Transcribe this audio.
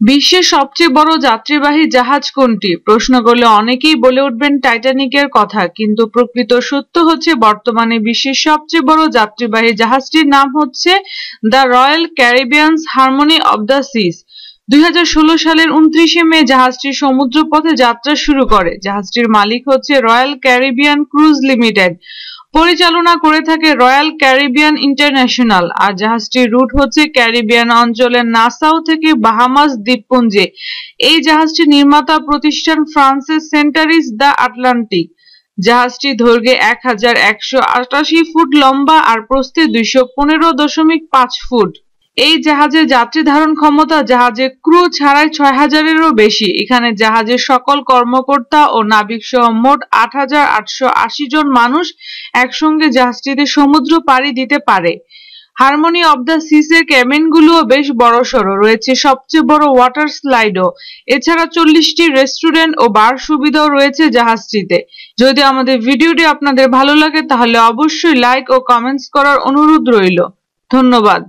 বিশ্বের সবচেয়ে বড় যাত্রীবাহী জাহাজ কোনটি? প্রশ্ন করলে অনেকেই বলে উঠবেন টাইটানিকের কথা, কিন্তু প্রকৃত সত্য হচ্ছে বর্তমানে বিশ্বের সবচেয়ে বড় যাত্রীবাহী জাহাজটির নাম হচ্ছে the royal Caribbean's harmony of the seas. দুই হাজার ষোলো সালের উনত্রিশে মে জাহাজটি সমুদ্রপথে যাত্রা শুরু করে। জাহাজটির মালিক হচ্ছে রয়্যাল ক্যারিবিয়ান ক্রুজ লিমিটেড। পরিচালনা করে থাকে রয়্যাল ক্যারিবিয়ান ইন্টারন্যাশনাল। আর জাহাজটির রুট হচ্ছে ক্যারিবিয়ান অঞ্চলের নাসাও থেকে বাহামাস দ্বীপপুঞ্জে। এই জাহাজটি নির্মাতা প্রতিষ্ঠান ফ্রান্সের সেন্টারিস দ্য আটলান্টিক। জাহাজটি দৈর্ঘ্যে এক হাজার একশো আটাশি ফুট লম্বা আর প্রস্থে দুইশো পনেরো দশমিক পাঁচ ফুট। এই জাহাজের যাত্রী ধারণ ক্ষমতা জাহাজের ক্রু ছাড়াই ছয় হাজারেরও বেশি। এখানে জাহাজের সকল কর্মকর্তা ও নাবিক সহ মোট আট হাজার আটশো আশি জন মানুষ একসঙ্গে জাহাজটিতে সমুদ্র পাড়ি দিতে পারে। হারমোনি অব দ্য সিসের ক্যাবিনগুলোও বেশ বড়সড়। রয়েছে সবচেয়ে বড় ওয়াটার স্লাইডও। এছাড়া চল্লিশটি রেস্টুরেন্ট ও বার সুবিধাও রয়েছে জাহাজটিতে। যদি আমাদের ভিডিওটি আপনাদের ভালো লাগে, তাহলে অবশ্যই লাইক ও কমেন্টস করার অনুরোধ রইল। ধন্যবাদ।